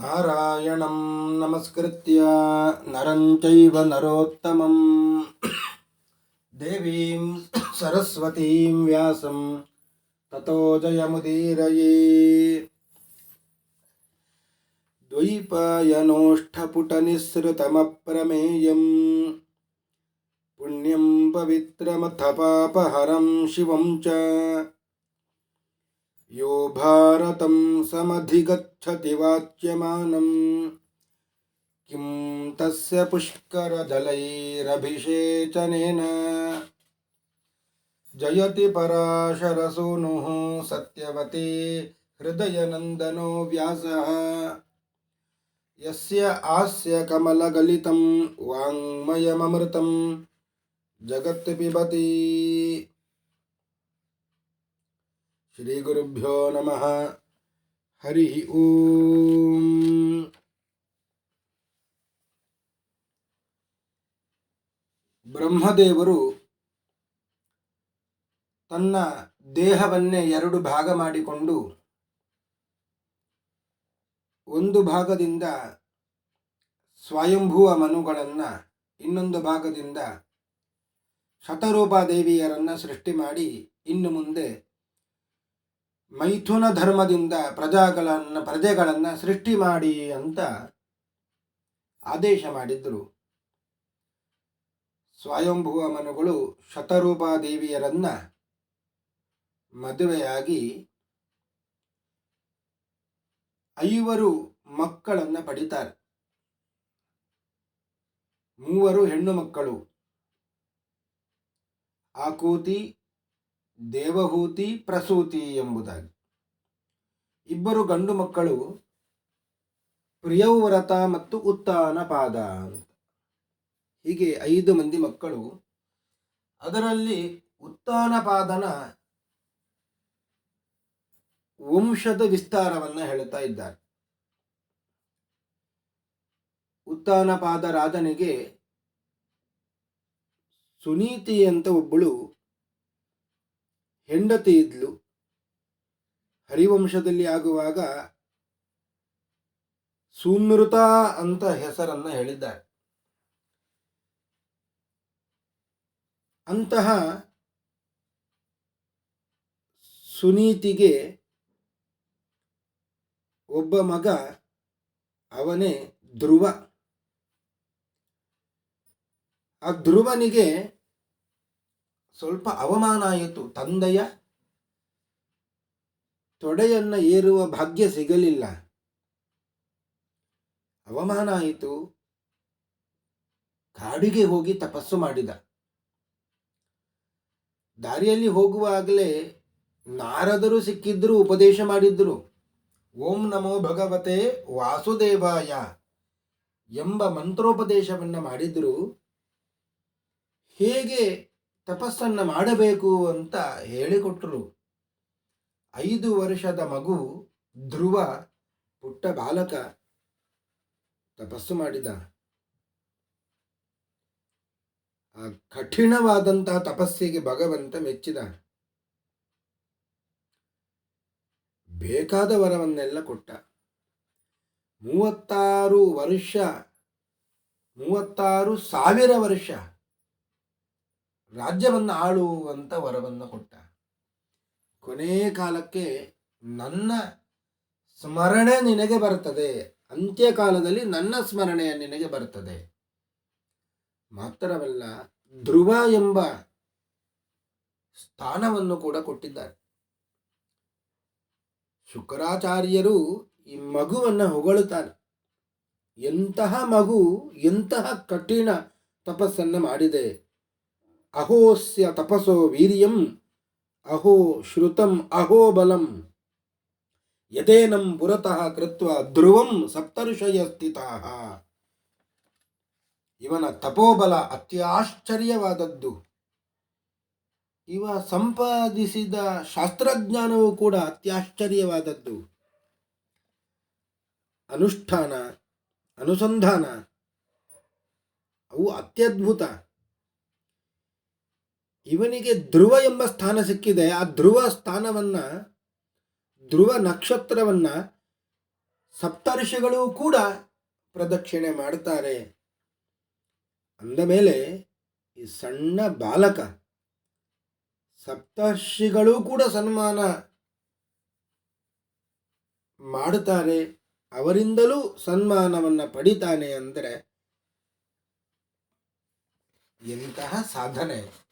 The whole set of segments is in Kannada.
नारायणं नमस्कृत्य नरं चैव नरोत्तमं देवीं सरस्वतीं व्यासं ततो जयमुदीरये द्वैपायनोष्ठपुटनिःसृतमप्रमेयम् पुण्यं पवित्रमथ पापहरं शिवं च यो भारतं समधिगच्छति वाच्यमानं। किं तस्य पुष्करजलैरभिषेचनेन जयति पराशरसूनुः सत्यवती हृदयनन्दनो व्यासः। यस्य आस्य कमलगलितं वाङ्मयममृतं जगत् पिबति ಶ್ರೀಗುರುಭ್ಯೋ ನಮಃ ಹರಿ ಓಂ ಬ್ರಹ್ಮದೇವರು ತನ್ನ ದೇಹವನ್ನೇ ಎರಡು ಭಾಗ ಮಾಡಿಕೊಂಡು ಒಂದು ಭಾಗದಿಂದ ಸ್ವಯಂಭುವ ಮನುಗಳನ್ನು ಇನ್ನೊಂದು ಭಾಗದಿಂದ ಶತರೂಪಾದೇವಿಯರನ್ನು ಸೃಷ್ಟಿ ಮಾಡಿ ಇನ್ನು ಮುಂದೆ ಮೈಥುನ ಧರ್ಮದಿಂದ ಪ್ರಜಾಗಳನ್ನು, ಪ್ರಜೆಗಳನ್ನು ಸೃಷ್ಟಿ ಮಾಡಿ ಅಂತ ಆದೇಶ ಮಾಡಿದ್ರು. ಸ್ವಯಂಭುವ ಮನುಗಳು ಶತರೂಪಾದೇವಿಯರನ್ನ ಮದುವೆಯಾಗಿ ಐವರು ಮಕ್ಕಳನ್ನ ಪಡಿತಾರೆ. ಮೂವರು ಹೆಣ್ಣು ಮಕ್ಕಳು. ಆಕೂತಿ ದೇವಹೂತಿ ಪ್ರಸೂತಿ ಎಂಬುದಾಗಿ. ಇಬ್ಬರು ಗಂಡು ಮಕ್ಕಳು ಪ್ರಿಯವ್ರತ ಮತ್ತು ಉತ್ತಾನ ಪಾದ ಅಂತ. ಹೀಗೆ ಐದು ಮಂದಿ ಮಕ್ಕಳು ಅದರಲ್ಲಿ ಉತ್ತಾನ ಪಾದನ ವಂಶದ ವಿಸ್ತಾರವನ್ನ ಹೇಳ್ತಾ ಇದ್ದಾರೆ. ಉತ್ತಾನಪಾದ ರಾಜನಿಗೆ ಸುನೀತಿ ಅಂತ ಒಬ್ಬಳು ಹೆಂಡತಿ ಇದ್ಲು. ಹರಿವಂಶದಲ್ಲಿ ಆಗುವಾಗ ಸುನೃತ ಅಂತ ಹೆಸರನ್ನ ಹೇಳಿದ್ದಾರೆ. ಅಂತಹ ಸುನೀತಿಗೆ ಒಬ್ಬ ಮಗ, ಅವನೇ ಧ್ರುವ. ಆ ಧ್ರುವನಿಗೆ ಸ್ವಲ್ಪ ಅವಮಾನ ಆಯಿತು. ತಂದೆಯ ತೊಡೆಯನ್ನು ಏರುವ ಭಾಗ್ಯ ಸಿಗಲಿಲ್ಲ. ಅವಮಾನ ಆಯಿತು. ಕಾಡಿಗೆ ಹೋಗಿ ತಪಸ್ಸು ಮಾಡಿದ. ದಾರಿಯಲ್ಲಿ ಹೋಗುವಾಗಲೇ ನಾರದರು ಸಿಕ್ಕಿದ್ರು ಉಪದೇಶ ಮಾಡಿದ್ರು. ಓಂ ನಮೋ ಭಗವತೆ ವಾಸುದೇವಾಯ ಎಂಬ ಮಂತ್ರೋಪದೇಶವನ್ನು ಮಾಡಿದ್ರು. ಹೇಗೆ ತಪಸ್ಸನ್ನ ಮಾಡಬೇಕು ಅಂತ ಹೇಳಿಕೊಟ್ಟರು ಐದು ವರ್ಷದ ಮಗು ಧ್ರುವ, ಪುಟ್ಟ ಬಾಲಕ, ತಪಸ್ಸು ಮಾಡಿದ. ಆ ಕಠಿಣವಾದಂತಹ ತಪಸ್ಸಿಗೆ ಭಗವಂತ ಮೆಚ್ಚಿದ. ಬೇಕಾದ ವರವನ್ನೆಲ್ಲ ಕೊಟ್ಟ. ಮೂವತ್ತಾರು ವರ್ಷ, ಮೂವತ್ತಾರು ಸಾವಿರ ವರ್ಷ. ರಾಜ್ಯವನ್ನು ಆಳುವಂಥ ವರವನ್ನು ಕೊಟ್ಟ. ಕೊನೆ ಕಾಲಕ್ಕೆ ನನ್ನ ಸ್ಮರಣೆ ನಿನಗೆ ಬರ್ತದೆ. ಅಂತ್ಯಕಾಲದಲ್ಲಿ ನನ್ನ ಸ್ಮರಣೆಯ ನಿನಗೆ ಬರ್ತದೆ. ಮಾತ್ರವಲ್ಲ ಧ್ರುವ ಎಂಬ ಸ್ಥಾನವನ್ನು ಕೂಡ ಕೊಟ್ಟಿದ್ದಾರೆ. ಶುಕ್ರಾಚಾರ್ಯರು ಈ ಮಗುವನ್ನು ಹೊಗಳುತ್ತಾರೆ. ಎಂತಹ ಮಗು, ಎಂತಹ ಕಠಿಣ ತಪಸ್ಸನ್ನು ಮಾಡಿದೆ. ಅಹೋಸ್ಯ ತಪಸೋ ವೀರ್ಯಂ, ಅಹೋ ಶ್ರುತಂ ಅಹೋ ಬಲಂ. ಯಥೇನಂ ಪುರತಃ ಕೃತ್ವ ಧ್ರುವಂ ಸಪ್ತಋಷಯ ಸ್ಥಿತಃ ಇವನ ತಪೋಬಲ ಅತ್ಯಾಶ್ಚರ್ಯವಾದದ್ದು. ಇವ ಸಂಪಾದಿಸಿದ ಶಾಸ್ತ್ರಜ್ಞಾನವು ಕೂಡ ಅತ್ಯಾಶ್ಚರ್ಯವಾದದ್ದು. ಅನುಷ್ಠಾನ, ಅನುಸಂಧಾನ, ಅವು ಅತ್ಯದ್ಭುತ. ಇವನಿಗೆ ಧ್ರುವ ಎಂಬ ಸ್ಥಾನ ಸಿಕ್ಕಿದೆ. ಆ ಧ್ರುವ ಸ್ಥಾನವನ್ನ, ಧ್ರುವ ನಕ್ಷತ್ರವನ್ನ ಸಪ್ತರ್ಷಿಗಳು ಕೂಡ ಪ್ರದಕ್ಷಿಣೆ ಮಾಡ್ತಾರೆ. ಅಂದ ಮೇಲೆ ಈ ಸಣ್ಣ ಬಾಲಕ ಸಪ್ತರ್ಷಿಗಳು ಕೂಡ ಸನ್ಮಾನ ಮಾಡುತ್ತಾರೆ. ಅವರಿಂದಲೂ ಸನ್ಮಾನವನ್ನು ಪಡಿತಾನೆ ಅಂದರೆ ಎಂತಹ ಸಾಧನೆ.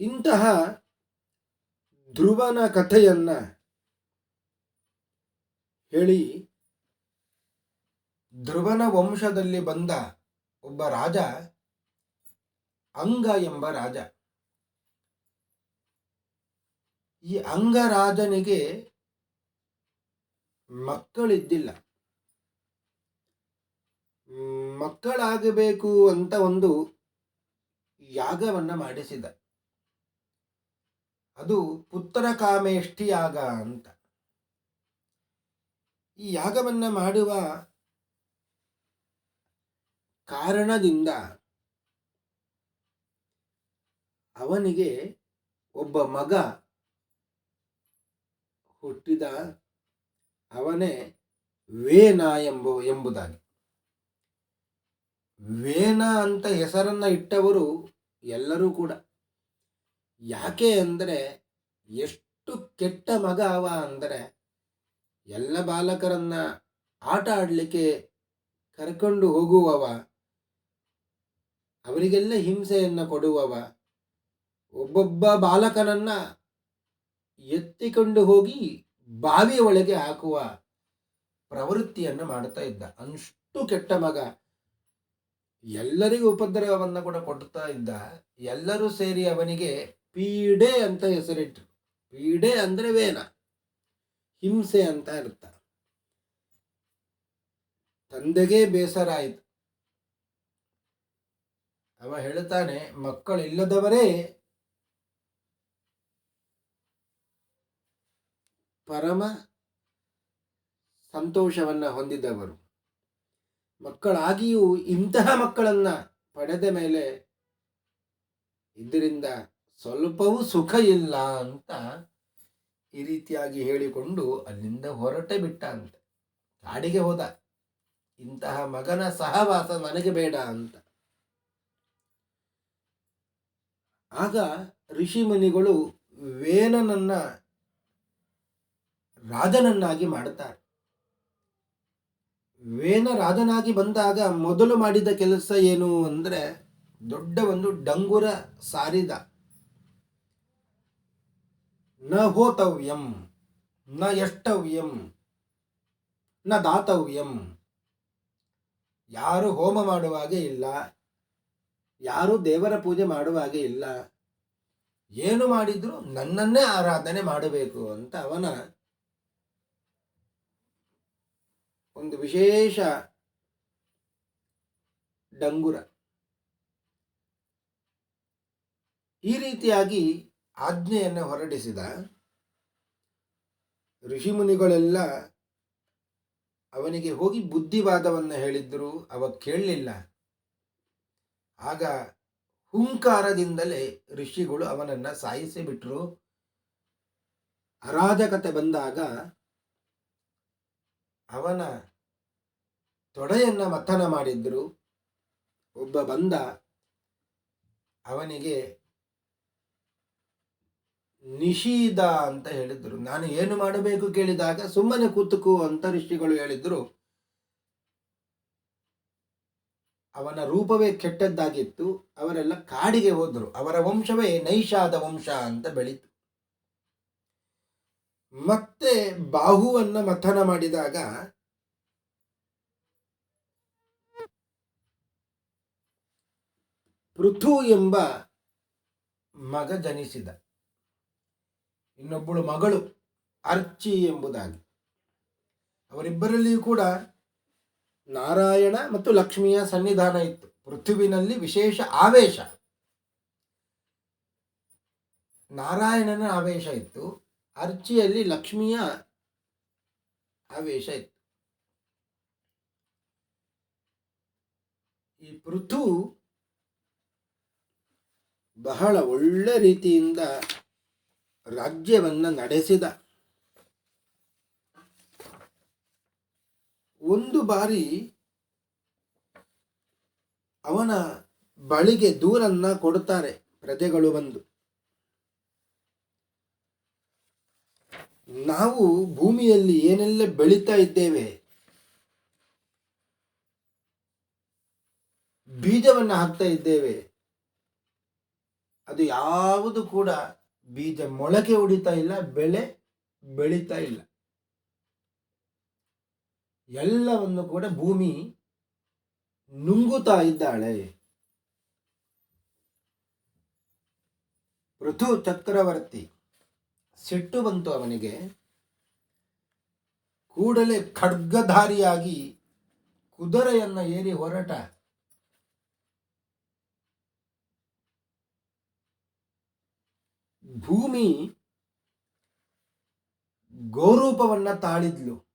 ಇಂತಹ ಧ್ರುವನ ಕಥೆಯನ್ನ ಹೇಳಿ ಧ್ರುವನ ವಂಶದಲ್ಲಿ ಬಂದ ಒಬ್ಬ ರಾಜ, ಅಂಗ ಎಂಬ ರಾಜ. ಈ ಅಂಗ ರಾಜನಿಗೆ ಮಕ್ಕಳಿದ್ದಿಲ್ಲ. ಮಕ್ಕಳಾಗಬೇಕು ಅಂತ ಒಂದು ಯಾಗವನ್ನ ಮಾಡಿಸಿದ ಅದು ಪುತ್ರ ಕಾಮೇಷ್ಠಿ ಯಾಗ ಅಂತ. ಈ ಯಾಗವನ್ನು ಮಾಡುವ ಕಾರಣದಿಂದ ಅವನಿಗೆ ಒಬ್ಬ ಮಗ ಹುಟ್ಟಿದ ಅವನೇ ವೇನ ಎಂಬ, ಎಂಬುದಾಗಿ. ವೇನ ಅಂತ ಹೆಸರನ್ನ ಇಟ್ಟವರು ಎಲ್ಲರೂ ಕೂಡ. ಯಾಕೆ ಅಂದರೆ ಎಷ್ಟು ಕೆಟ್ಟ ಮಗ ಅವ ಅಂದರೆ ಎಲ್ಲ ಬಾಲಕರನ್ನ ಆಟ ಆಡಲಿಕ್ಕೆ ಕರ್ಕೊಂಡು ಹೋಗುವವ, ಅವರಿಗೆಲ್ಲ ಹಿಂಸೆಯನ್ನು ಕೊಡುವವ, ಒಬ್ಬೊಬ್ಬ ಬಾಲಕನನ್ನ ಎತ್ತಿಕೊಂಡು ಹೋಗಿ ಬಾವಿಯ ಒಳಗೆ ಹಾಕುವ ಪ್ರವೃತ್ತಿಯನ್ನು ಮಾಡ್ತಾ ಇದ್ದ. ಅಷ್ಟು ಕೆಟ್ಟ ಮಗ. ಎಲ್ಲರಿಗೂ ಉಪದ್ರವವನ್ನು ಕೂಡ ಕೊಡ್ತಾ ಇದ್ದ. ಎಲ್ಲರೂ ಸೇರಿ ಅವನಿಗೆ ಪೀಡೆ ಅಂತ ಹೆಸರಿಟ್ರು. ಪೀಡೆ ಅಂದ್ರೆ ವೇನ. ಹಿಂಸೆ ಅಂತ ಅರ್ಥ. ತಂದೆಗೆ ಬೇಸರ ಆಯಿತು. ಅವ ಹೇಳ್ತಾನೆ, ಮಕ್ಕಳಿಲ್ಲದವರೇ ಪರಮ ಸಂತೋಷವನ್ನ ಹೊಂದಿದವರು. ಮಕ್ಕಳಾಗಿಯೂ ಇಂತಹ ಮಕ್ಕಳನ್ನ ಪಡೆದ ಮೇಲೆ ಇದರಿಂದ ಸ್ವಲ್ಪವೂ ಸುಖ ಇಲ್ಲ ಅಂತ ಈ ರೀತಿಯಾಗಿ ಹೇಳಿಕೊಂಡು ಅಲ್ಲಿಂದ ಹೊರಟೆ ಬಿಟ್ಟ ಅಂತ. ಕಾಡಿಗೆ ಹೋದ. ಇಂತಹ ಮಗನ ಸಹವಾಸ ನನಗೆ ಬೇಡ ಅಂತ. ಆಗ ಋಷಿಮುನಿಗಳು ವೇನನನ್ನ ರಾಜನನ್ನಾಗಿ ಮಾಡುತ್ತಾರೆ. ವೇನ ರಾಜನಾಗಿ ಬಂದಾಗ ಮೊದಲು ಮಾಡಿದ ಕೆಲಸ ಏನು ಅಂದ್ರೆ ದೊಡ್ಡ ಒಂದು ಡಂಗುರ ಸಾರಿದ. ನ ಹೋತವ್ಯಂ, ನ ಎಷ್ಟವ್ಯಂ ನ ದಾತವ್ಯಂ. ಯಾರು ಹೋಮ ಮಾಡುವಾಗೆ ಇಲ್ಲ, ಯಾರು ದೇವರ ಪೂಜೆ ಮಾಡುವಾಗೆ ಇಲ್ಲ, ಏನು ಮಾಡಿದ್ರು ನನ್ನನ್ನೇ ಆರಾಧನೆ ಮಾಡಬೇಕು ಅಂತ ಅವನ ಒಂದು ವಿಶೇಷ ಡಂಗುರ. ಈ ರೀತಿಯಾಗಿ ಆಜ್ಞೆಯನ್ನು ಹೊರಡಿಸಿದ ಋಷಿಮುನಿಗಳೆಲ್ಲ ಅವನಿಗೆ ಹೋಗಿ ಬುದ್ಧಿವಾದವನ್ನು ಹೇಳಿದ್ರು, ಅವ ಕೇಳಲಿಲ್ಲ. ಆಗ ಹುಂಕಾರದಿಂದಲೇ ಋಷಿಗಳು ಅವನನ್ನ ಸಾಯಿಸಿ ಬಿಟ್ರು ಅರಾಜಕತೆ ಬಂದಾಗ ಅವನ ತೊಡೆಯನ್ನ ಮಥನ ಮಾಡಿದ್ರು. ಒಬ್ಬ ಬಂದ ಅವನಿಗೆ ನಿಷೀದ ಅಂತ ಹೇಳಿದ್ರು. ನಾನು ಏನು ಮಾಡಬೇಕು ಕೇಳಿದಾಗ ಸುಮ್ಮನೆ ಕೂತುಕು ಅಂತ ಋಷಿಗಳು ಹೇಳಿದ್ರು. ಅವನ ರೂಪವೇ ಕೆಟ್ಟದ್ದಾಗಿತ್ತು. ಅವರೆಲ್ಲ ಕಾಡಿಗೆ ಹೋದರು. ಅವರ ವಂಶವೇ ನೈಷಾದ ವಂಶ ಅಂತ ಬೆಳೀತು. ಮತ್ತೆ ಬಾಹುವನ್ನ ಮಥನ ಮಾಡಿದಾಗ ಪೃಥು ಎಂಬ ಮಗ ಜನಿಸಿದ. ಇನ್ನೊಬ್ಬಳು ಮಗಳು ಅರ್ಚಿ ಎಂಬುದಾಗಿ. ಅವರಿಬ್ಬರಲ್ಲಿಯೂ ಕೂಡ ನಾರಾಯಣ ಮತ್ತು ಲಕ್ಷ್ಮಿಯ ಸನ್ನಿಧಾನ ಇತ್ತು. ಪೃಥ್ವಿನಲ್ಲಿ ವಿಶೇಷ ಆವೇಶ. ನಾರಾಯಣನ ಆವೇಶ ಇತ್ತು. ಅರ್ಚಿಯಲ್ಲಿ ಲಕ್ಷ್ಮಿಯ ಆವೇಶ ಇತ್ತು. ಈ ಪೃಥು ಬಹಳ ಒಳ್ಳೆ ರೀತಿಯಿಂದ ರಾಜ್ಯವನ್ನು ನಡೆಸಿದ. ಒಂದು ಬಾರಿ ಅವನ ಬಳಿಗೆ ದೂರನ್ನ ಕೊಡುತ್ತಾರೆ ಪ್ರಜೆಗಳು ಬಂದು. ನಾವು ಭೂಮಿಯಲ್ಲಿ ಏನೆಲ್ಲ ಬೆಳೀತಾ ಇದ್ದೇವೆ? ಬೀಜವನ್ನು ಹಾಕ್ತಾ ಇದ್ದೇವೆ. ಅದು ಯಾವುದು ಕೂಡ ಬೀಜ ಮೊಳಕೆ ಹೊಡಿತಾ ಇಲ್ಲ, ಬೆಳೆ ಬೆಳೀತಾ ಇಲ್ಲ. ಎಲ್ಲವನ್ನು ಕೂಡ ಭೂಮಿ ನುಂಗುತ್ತಾ ಇದ್ದಾಳೆ. ಋತು ಚಕ್ರವರ್ತಿ ಸಿಟ್ಟು ಬಂತು ಅವನಿಗೆ. ಕೂಡಲೇ ಖಡ್ಗಧಾರಿಯಾಗಿ ಕುದುರೆಯನ್ನು ಏರಿ ಹೊರಟ. ಭೂಮಿ ಗೋರೂಪವನ್ನ ತಾಳಿದ್ಲು.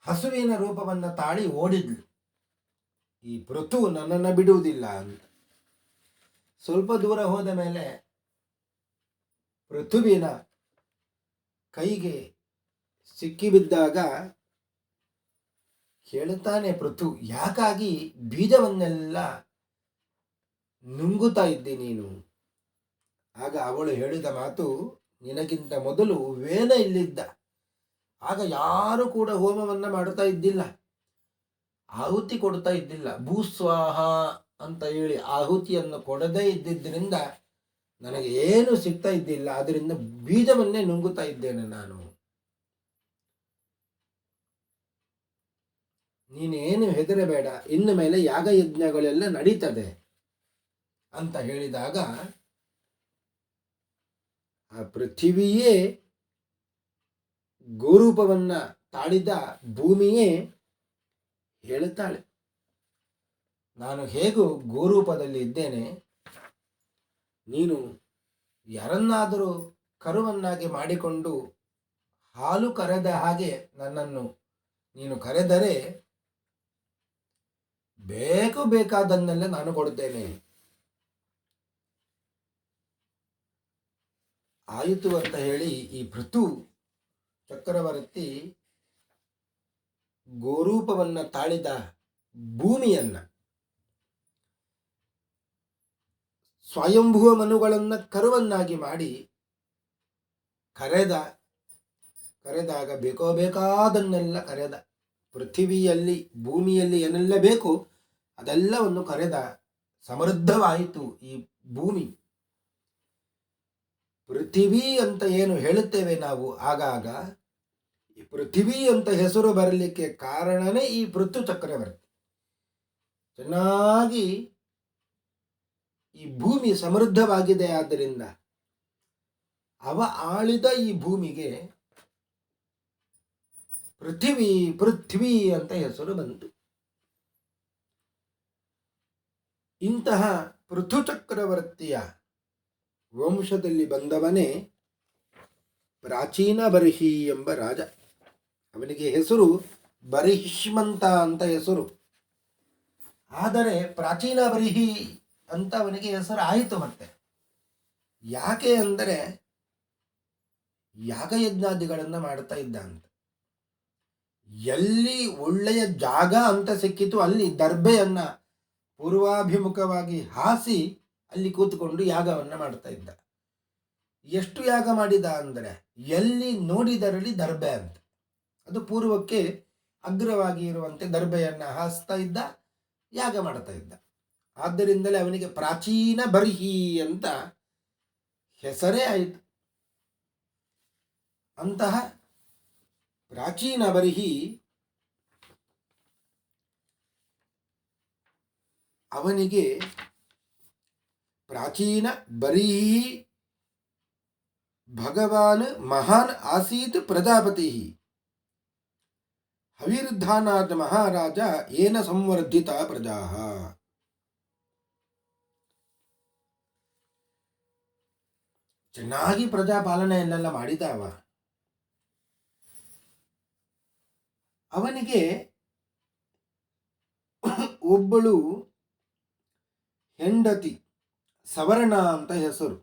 ಹಸುವಿನ ರೂಪವನ್ನ ತಾಳಿ ಓಡಿದ್ಲು. ಈ ಪೃಥು ನನ್ನನ್ನು ಬಿಡುವುದಿಲ್ಲ ಅಂತ. ಸ್ವಲ್ಪ ದೂರ ಹೋದ ಮೇಲೆ ಪೃಥುವಿನ ಕೈಗೆ ಸಿಕ್ಕಿಬಿದ್ದಾಗ ಕೇಳುತ್ತಾನೆ ಪೃಥು, ಯಾಕಾಗಿ ಬೀಜವನ್ನೆಲ್ಲ ನುಂಗುತ್ತಾ ಇದ್ದೆ ನೀನು? ಆಗ ಅವಳು ಹೇಳಿದ ಮಾತು ನಿನಗಿಂತ ಮೊದಲು ವೇನ ಇಲ್ಲಿದ್ದ. ಆಗ ಯಾರು ಕೂಡ ಹೋಮವನ್ನ ಮಾಡ್ತಾ ಇದ್ದಿಲ್ಲ. ಆಹುತಿ ಕೊಡ್ತಾ ಇದ್ದಿಲ್ಲ. ಭೂಸ್ವಾಹ ಅಂತ ಹೇಳಿ ಆಹುತಿಯನ್ನು ಕೊಡದೇ ಇದ್ದಿದ್ದರಿಂದ ನನಗೆ ಏನು ಸಿಗ್ತಾ ಇದ್ದಿಲ್ಲ. ಅದರಿಂದ ಬೀಜವನ್ನೇ ನುಂಗುತ್ತಾ ಇದ್ದೇನೆ ನಾನು. ನೀನೇನು ಹೆದರಬೇಡ. ಇನ್ನು ಮೇಲೆ ಯಾಗಯಜ್ಞಗಳೆಲ್ಲ ನಡೀತದೆ ಅಂತ ಹೇಳಿದಾಗ ಆ ಪೃಥಿವಿಯೇ ಗೋರೂಪವನ್ನ ತಾಳಿದ ಭೂಮಿಯೇ ಹೇಳುತ್ತಾಳೆ ನಾನು ಹೇಗೂ ಗೋರೂಪದಲ್ಲಿ ಇದ್ದೇನೆ, ನೀನು ಯಾರನ್ನಾದರೂ ಕರುವನ್ನಾಗಿ ಮಾಡಿಕೊಂಡು ಹಾಲು ಕರೆದ ಹಾಗೆ ನನ್ನನ್ನು ನೀನು ಕರೆದರೆ ಬೇಕು ಬೇಕಾದನ್ನೆಲ್ಲ ನಾನು ಕೊಡುತ್ತೇನೆ. ಆಯಿತು ಅಂತ ಹೇಳಿ ಈ ಭೃತು ಚಕ್ರವರ್ತಿ ಗೋರೂಪವನ್ನ ತಾಳಿದ ಭೂಮಿಯನ್ನು, ಸ್ವಯಂಭುವ ಮನುಗಳನ್ನ ಕರುವನ್ನಾಗಿ ಮಾಡಿ ಕರೆದ, ಕರೆದಾಗ ಬೇಕೋ ಬೇಕಾದನ್ನೆಲ್ಲ ಕರೆದ. ಪೃಥಿವಿಯಲ್ಲಿ, ಭೂಮಿಯಲ್ಲಿ ಏನೆಲ್ಲ ಬೇಕು ಅದೆಲ್ಲವನ್ನು ಕರೆದ ಸಮೃದ್ಧವಾಯಿತು ಈ ಭೂಮಿ. ಪೃಥಿವಿ ಅಂತ ಏನು ಹೇಳುತ್ತೇವೆ ನಾವು ಆಗಾಗ, ಈ ಪೃಥಿವಿ ಅಂತ ಹೆಸರು ಬರಲಿಕ್ಕೆ ಕಾರಣನೇ ಈ ಪೃಥು ಚಕ್ರವರ್ತಿ ಚೆನ್ನಾಗಿ ಈ ಭೂಮಿ ಸಮೃದ್ಧವಾಗಿದೆ ಆದ್ದರಿಂದ ಅವ ಆಳಿದ ಈ ಭೂಮಿಗೆ ಪೃಥಿವಿ, ಪೃಥ್ವಿ ಅಂತ ಹೆಸರು ಬಂತು. ಇಂತಹ ಪೃಥು ಚಕ್ರವರ್ತಿಯ ವಂಶದಲ್ಲಿ ಬಂದವನೇ ಪ್ರಾಚೀನ ಬರಿಹಿ ಎಂಬ ರಾಜ. ಅವನಿಗೆ ಹೆಸರು ಬರಿಹಿಷ್ಮಂತ ಅಂತ ಹೆಸರು. ಆದರೆ ಪ್ರಾಚೀನ ಬರಿಹಿ ಅಂತ ಅವನಿಗೆ ಹೆಸರು ಆಯಿತು ಮತ್ತೆ. ಯಾಕೆ ಅಂದರೆ ಯಾಗಯಜ್ಞಾದಿಗಳನ್ನು ಮಾಡ್ತಾ ಇದ್ದ ಅಂತ. ಎಲ್ಲಿ ಒಳ್ಳೆಯ ಜಾಗ ಅಂತ ಸಿಕ್ಕಿತು ಅಲ್ಲಿ ದರ್ಬೆಯನ್ನ ಪೂರ್ವಾಭಿಮುಖವಾಗಿ ಹಾಸಿ ಅಲ್ಲಿ ಕೂತ್ಕೊಂಡು ಯಾಗವನ್ನು ಮಾಡ್ತಾ ಇದ್ದ. ಎಷ್ಟು ಯಾಗ ಮಾಡಿದ ಅಂದರೆ ಎಲ್ಲಿ ನೋಡಿದರಲ್ಲಿ ದರ್ಬೆ ಅಂತ. ಅದು ಪೂರ್ವಕ್ಕೆ ಅಗ್ರವಾಗಿ ಇರುವಂತೆ ದರ್ಬೆಯನ್ನು ಹಾಸ್ತಾ ಇದ್ದ, ಯಾಗ ಮಾಡ್ತಾ ಇದ್ದ. ಆದ್ದರಿಂದಲೇ ಅವನಿಗೆ ಪ್ರಾಚೀನ ಬರ್ಹಿ ಅಂತ ಹೆಸರೇ ಆಯಿತು. ಅಂತಹ ಪ್ರಾಚೀನ ಬರ್ಹಿ ಅವನಿಗೆ ಪ್ರಾಚೀನ ಬರೀ ಭಗವಾನ್ ಮಹಾನ್ ಆಸೀತ್ ಪ್ರಜಾಪತಿ. ಹವಿರ್ಧಾನಾದ ಮಹಾರಾಜ ಏನ ಸಂವರ್ಧಿತ ಪ್ರಜಾ. ಚೆನ್ನಾಗಿ ಪ್ರಜಾಪಾಲನೆಯನ್ನೆಲ್ಲ ಮಾಡಿದ ಅವ ಅವನಿಗೆ ಒಬ್ಬಳು ಹೆಂಡತಿ. ಸವರ್ಣ ಅಂತ ಹೆಸರು.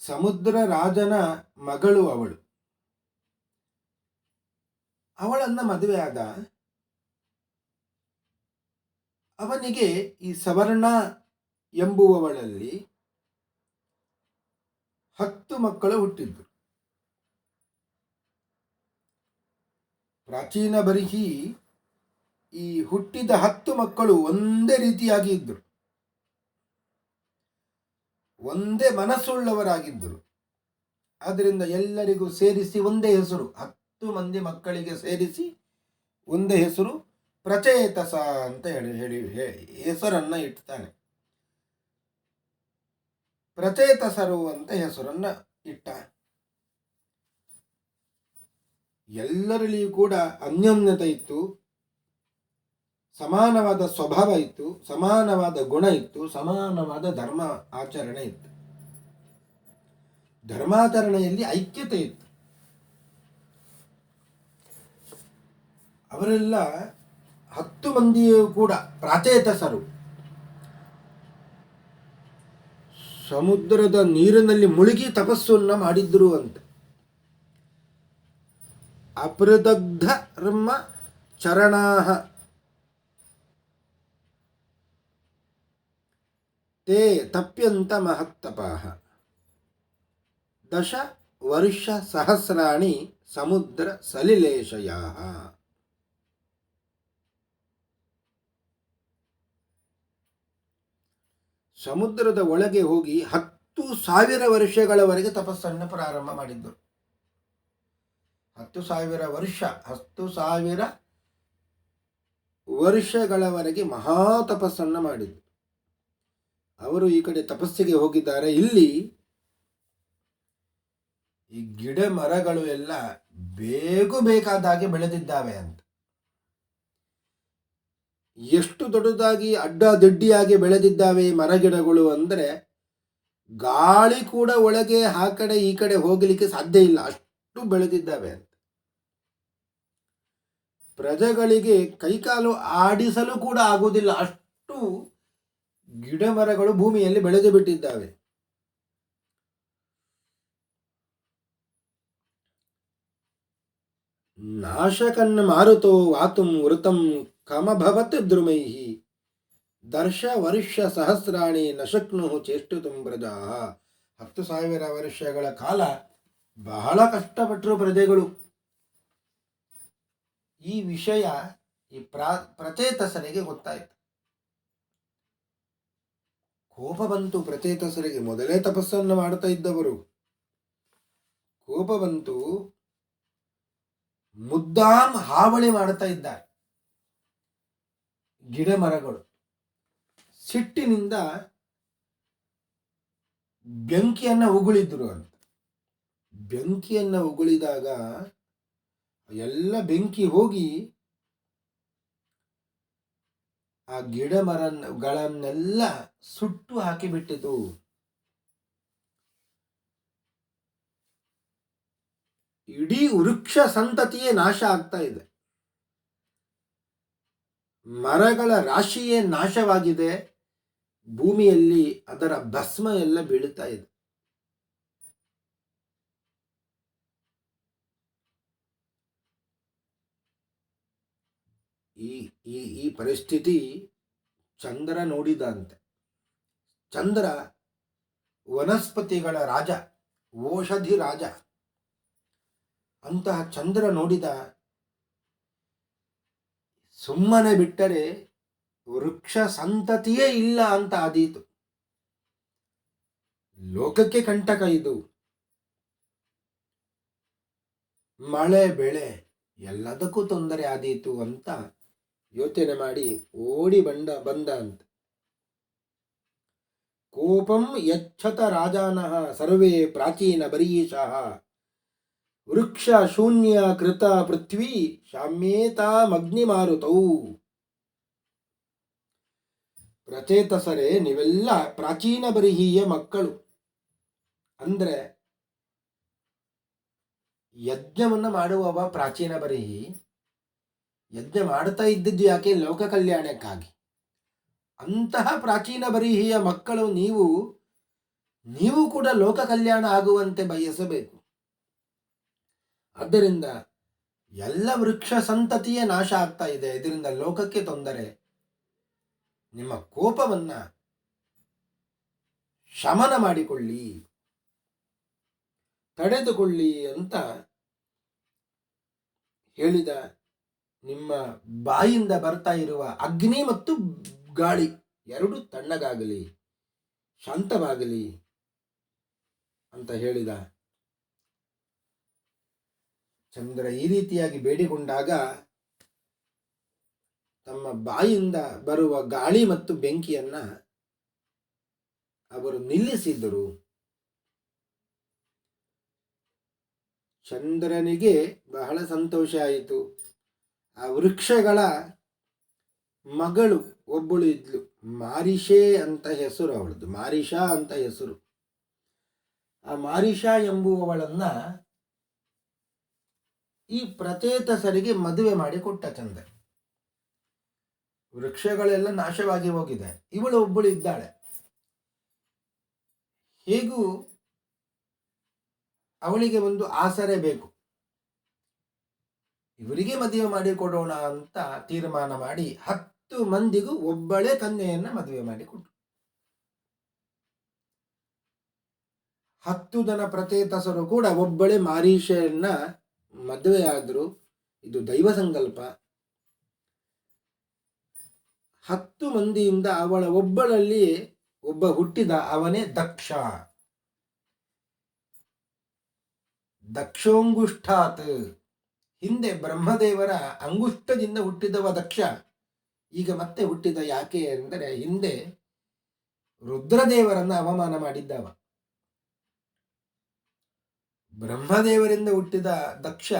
ಸಮುದ್ರ ರಾಜನ ಮಗಳು ಅವಳು. ಅವಳನ್ನ ಮದುವೆ ಆದ ಅವನಿಗೆ ಈ ಸವರ್ಣ ಎಂಬುವವಳಲ್ಲಿ ಹತ್ತು ಮಕ್ಕಳು ಹುಟ್ಟಿದ್ರು ಪ್ರಾಚೀನ ಬರಿಹಿ ಈ ಹುಟ್ಟಿದ ಹತ್ತು ಮಕ್ಕಳು ಒಂದೇ ರೀತಿಯಾಗಿ ಇದ್ದರು. ಒಂದೇ ಮನಸ್ಸುಳ್ಳವರಾಗಿದ್ದರು. ಆದ್ದರಿಂದ ಎಲ್ಲರಿಗೂ ಸೇರಿಸಿ ಒಂದೇ ಹೆಸರು, ಹತ್ತು ಮಂದಿ ಮಕ್ಕಳಿಗೆ ಸೇರಿಸಿ ಒಂದೇ ಹೆಸರು ಪ್ರಚೇತಸ ಅಂತ ಹೇಳಿ ಹೇಳಿ ಹೆಸರನ್ನು ಇಡ್ತಾನೆ. ಪ್ರಚೇತಸರು ಅಂತ ಹೆಸರನ್ನ ಇಟ್ಟ ಎಲ್ಲರಲ್ಲಿಯೂ ಕೂಡ ಅನ್ಯೋನ್ಯತೆ ಇತ್ತು. ಸಮಾನವಾದ ಸ್ವಭಾವ ಇತ್ತು, ಸಮಾನವಾದ ಗುಣ ಇತ್ತು, ಸಮಾನವಾದ ಧರ್ಮ ಆಚರಣೆ ಇತ್ತು. ಧರ್ಮಾಚರಣೆಯಲ್ಲಿ ಐಕ್ಯತೆ ಇತ್ತು. ಅವರೆಲ್ಲ ಹತ್ತು ಮಂದಿಯೂ ಕೂಡ ಪ್ರಾಚೇತಸರು. ಸಮುದ್ರದ ನೀರಿನಲ್ಲಿ ಮುಳುಗಿ ತಪಸ್ಸನ್ನು ಮಾಡಿದ್ರು ಅಂತ. ಅಪ್ರದಗ್ಧರ್ಮ ಚರಣಾಹ. ತೇ ತಪ್ಯಂತ ಮಹತ್ತಪಾಹ ದಶ ವರ್ಷ ಸಹಸ್ರಾಣಿ ಸಮುದ್ರ ಸಲಿಲೇಶಯ ಸಮುದ್ರದ ಒಳಗೆ ಹೋಗಿ ಹತ್ತು ಸಾವಿರ ವರ್ಷಗಳವರೆಗೆ ತಪಸ್ಸನ್ನು ಪ್ರಾರಂಭ ಮಾಡಿದ್ದರು ಹತ್ತು ಸಾವಿರ ವರ್ಷ, ಹತ್ತು ಸಾವಿರ ವರ್ಷಗಳವರೆಗೆ ಮಹಾ ತಪಸ್ಸನ್ನು ಮಾಡಿದ್ರು ಅವರು ಈ ಕಡೆ ತಪಸ್ಸಿಗೆ ಹೋಗಿದ್ದಾರೆ. ಇಲ್ಲಿ ಈ ಗಿಡ ಮರಗಳು ಎಲ್ಲ ಬೇಗ ಬೇಕಾದ ಹಾಗೆ ಬೆಳೆದಿದ್ದಾವೆ ಅಂತ. ಎಷ್ಟು ದೊಡ್ಡದಾಗಿ ಅಡ್ಡದಿಡ್ಡಿಯಾಗಿ ಬೆಳೆದಿದ್ದಾವೆ ಈ ಮರಗಿಡಗಳು ಅಂದರೆ ಗಾಳಿ ಕೂಡ ಒಳಗೆ ಆ ಕಡೆ ಈ ಕಡೆ ಹೋಗಲಿಕ್ಕೆ ಸಾಧ್ಯ ಇಲ್ಲ. ಅಷ್ಟು ಬೆಳೆದಿದ್ದಾವೆ ಅಂತ. ಪ್ರಜೆಗಳಿಗೆ ಕೈಕಾಲು ಆಡಿಸಲು ಕೂಡ ಆಗುವುದಿಲ್ಲ. ಅಷ್ಟು ಗಿಡ ಮರಗಳು ಭೂಮಿಯಲ್ಲಿ ಬೆಳೆದು ಬಿಟ್ಟಿದ್ದಾವೆ. ನಾಶಕನ್ನ ಮಾರುತೋ ವಾತುಂ ವೃತಂ ಕಮಭವತ್ ದ್ರುಮೈಹಿ ದರ್ಶ ವರ್ಷ ಸಹಸ್ರಾಣಿ ನಶಕ್ನು ಚೇಷ್ಟುತುಂ ಪ್ರಜಾ ಹತ್ತು ಸಾವಿರ ವರ್ಷಗಳ ಕಾಲ ಬಹಳ ಕಷ್ಟಪಟ್ಟರು ಪ್ರಜೆಗಳು. ಈ ವಿಷಯ ಈ ಪ್ರಾ ಪ್ರಚೇತಸನಿಗೆ ಗೊತ್ತಾಯಿತು. ಕೋಪ ಬಂತು ಪ್ರಚೇತಸರಿಗೆ ಮೊದಲೇ ತಪಸ್ಸನ್ನು ಮಾಡ್ತಾ ಇದ್ದವರು. ಕೋಪ ಬಂತು ಮುದ್ದಾಂ ಹಾವಳಿ ಮಾಡ್ತಾ ಇದ್ದಾರೆ. ಗಿಡ ಮರಗಳು. ಸಿಟ್ಟಿನಿಂದ ಬೆಂಕಿಯನ್ನ ಉಗುಳಿದ್ರು ಅಂತ. ಬೆಂಕಿಯನ್ನ ಉಗುಳಿದಾಗ ಎಲ್ಲ ಬೆಂಕಿ ಹೋಗಿ ಆ ಗಿಡ ಮರಗಳನ್ನೆಲ್ಲ ಸುಟ್ಟು ಹಾಕಿಬಿಟ್ಟಿತು. ಇಡೀ ವೃಕ್ಷ ಸಂತತಿಯೇ ನಾಶ ಆಗ್ತಾ ಇದೆ. ಮರಗಳ ರಾಶಿಯೇ ನಾಶವಾಗಿದೆ. ಭೂಮಿಯಲ್ಲಿ ಅದರ ಭಸ್ಮ ಎಲ್ಲ ಬೀಳುತ್ತಾ ಇದೆ. ಈ ಈ ಈ ಪರಿಸ್ಥಿತಿ ಚಂದ್ರ ನೋಡಿದಂತೆ. ಚಂದ್ರ ವನಸ್ಪತಿಗಳ ರಾಜ, ಓಷಧಿ ರಾಜ. ಅಂತಹ ಚಂದ್ರ ನೋಡಿದ ಸುಮ್ಮನೆ ಬಿಟ್ಟರೆ ವೃಕ್ಷ ಸಂತತಿಯೇ ಇಲ್ಲ ಅಂತ ಆದೀತು. ಲೋಕಕ್ಕೆ ಕಂಟಕ ಇದು. ಮಳೆ, ಬೆಳೆ ಎಲ್ಲದಕ್ಕೂ ತೊಂದರೆ ಆದೀತು ಅಂತ ಯೋಚನೆ ಮಾಡಿ, ಓಡಿ ಬಂದ ಬಂದ ಅಂತ. ಕೋಪಂ ಯಚ್ಛತ ರಾಜಾನಃ, ಸರ್ವೇ ಪ್ರಾಚೀನ ಬರೀಶಃ. ವೃಕ್ಷ ಶೂನ್ಯ ಕೃತ ಪೃಥ್ವಿ ಶಾಮ್ಯೇತಾಮಗ್ನಿ ಮಾರುತೌ ಪ್ರಚೇತಸರೇ, ನೀವೆಲ್ಲ ಪ್ರಾಚೀನ ಬರಿಹೀಯ ಮಕ್ಕಳು. ಅಂದ್ರೆ, ಯಜ್ಞವನ್ನು ಮಾಡುವವ ಪ್ರಾಚೀನ ಬರಿಹಿ ಯಜ್ಞ ಮಾಡ್ತಾ ಇದ್ದಿದ್ದು ಯಾಕೆ ಲೋಕ ಕಲ್ಯಾಣಕ್ಕಾಗಿ? ಅಂತಹ ಪ್ರಾಚೀನ ಬರೀಹಿಯ ಮಕ್ಕಳು ನೀವು ನೀವು ಕೂಡ ಲೋಕ ಕಲ್ಯಾಣ ಆಗುವಂತೆ ಬಯಸಬೇಕು. ಆದ್ದರಿಂದ ಎಲ್ಲ ವೃಕ್ಷ ಸಂತತಿಯೇ ನಾಶ ಆಗ್ತಾ ಇದೆ. ಇದರಿಂದ ಲೋಕಕ್ಕೆ ತೊಂದರೆ. ನಿಮ್ಮ ಕೋಪವನ್ನ ಶಮನ ಮಾಡಿಕೊಳ್ಳಿ. ತಡೆದುಕೊಳ್ಳಿ ಅಂತ ಹೇಳಿದ ನಿಮ್ಮ ಬಾಯಿಂದ ಬರ್ತಾ ಇರುವ ಅಗ್ನಿ ಮತ್ತು ಗಾಳಿ ಎರಡು ತಣ್ಣಗಾಗಲಿ, ಶಾಂತವಾಗಲಿ ಅಂತ ಹೇಳಿದ ಚಂದ್ರ ಈ ರೀತಿಯಾಗಿ ಬೇಡಿಕೊಂಡಾಗ ತಮ್ಮ ಬಾಯಿಂದ ಬರುವ ಗಾಳಿ ಮತ್ತು ಬೆಂಕಿಯನ್ನ ಅವರು ನಿಲ್ಲಿಸಿದರು ಚಂದ್ರನಿಗೆ ಬಹಳ ಸಂತೋಷ ಆಯಿತು. ಆ ವೃಕ್ಷಗಳ ಮಗಳು ಒಬ್ಬಳು ಇದ್ಲು. ಮಾರಿಷೆ ಅಂತ ಹೆಸರು ಅವಳದು ಮಾರಿಷಾ ಅಂತ ಹೆಸರು. ಆ ಮಾರಿಷಾ ಎಂಬುವವಳನ್ನ ಈ ಪ್ರಚೇತಸರಿಗೆ ಮದುವೆ ಮಾಡಿ ಕೊಟ್ಟ ಚಂದ್ರ ವೃಕ್ಷಗಳೆಲ್ಲ ನಾಶವಾಗಿ ಹೋಗಿದೆ. ಇವಳು ಒಬ್ಬಳು ಇದ್ದಾಳೆ. ಹೇಗೂ ಅವಳಿಗೆ ಒಂದು ಆಸರೆ ಬೇಕು. ಇವರಿಗೆ ಮದುವೆ ಮಾಡಿ ಕೊಡೋಣ ಅಂತ ತೀರ್ಮಾನ ಮಾಡಿ ಹತ್ತು ಮಂದಿಗೂ ಒಬ್ಬಳೇ ಕನ್ಯೆಯನ್ನ ಮದುವೆ ಮಾಡಿ ಕೊಟ್ಟರು ಹತ್ತು ಜನ ಪ್ರಚೇತಸರು ಕೂಡ ಒಬ್ಬಳೇ ಮಾರೀಷೆಯನ್ನ ಮದುವೆ ಆದ್ರು. ಇದು ದೈವ ಸಂಕಲ್ಪ. ಹತ್ತು ಮಂದಿಯಿಂದ ಅವಳ ಒಬ್ಬಳಲ್ಲಿ ಒಬ್ಬ ಹುಟ್ಟಿದ ಅವನೇ ದಕ್ಷ. ದಕ್ಷೋಂಗುಷ್ಠಾತ್. ಹಿಂದೆ ಬ್ರಹ್ಮದೇವರ ಅಂಗುಷ್ಟದಿಂದ ಹುಟ್ಟಿದವ ದಕ್ಷ. ಈಗ ಮತ್ತೆ ಹುಟ್ಟಿದ ಯಾಕೆ ಎಂದರೆ ಹಿಂದೆ ರುದ್ರದೇವರನ್ನ ಅವಮಾನ ಮಾಡಿದ್ದವ. ಬ್ರಹ್ಮದೇವರಿಂದ ಹುಟ್ಟಿದ ದಕ್ಷ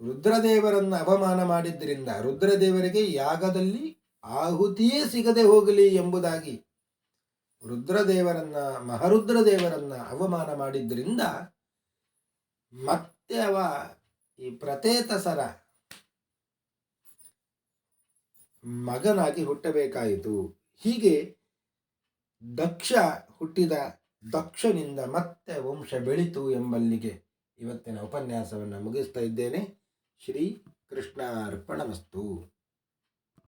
ರುದ್ರದೇವರನ್ನ ಅವಮಾನ ಮಾಡಿದ್ದರಿಂದ ರುದ್ರದೇವರಿಗೆ ಯಾಗದಲ್ಲಿ ಆಹುತಿಯೇ ಸಿಗದೆ ಹೋಗಲಿ ಎಂಬುದಾಗಿ ರುದ್ರದೇವರನ್ನ, ಮಹರುದ್ರದೇವರನ್ನ ಅವಮಾನ ಮಾಡಿದ್ದರಿಂದ ಮತ್ತೆ ಅವ ಈ ಪ್ರತೇತಸರ ಮಗನಾಗಿ ಹುಟ್ಟಬೇಕಾಯಿತು. ಹೀಗೆ ದಕ್ಷ ಹುಟ್ಟಿದ ದಕ್ಷನಿಂದ ಮತ್ತೆ ವಂಶ ಬೆಳಿತು ಎಂಬಲ್ಲಿಗೆ ಇವತ್ತಿನ ಉಪನ್ಯಾಸವನ್ನು ಮುಗಿಸ್ತಾ ಇದ್ದೇನೆ. ಶ್ರೀ ಕೃಷ್ಣಾರ್ಪಣಮಸ್ತು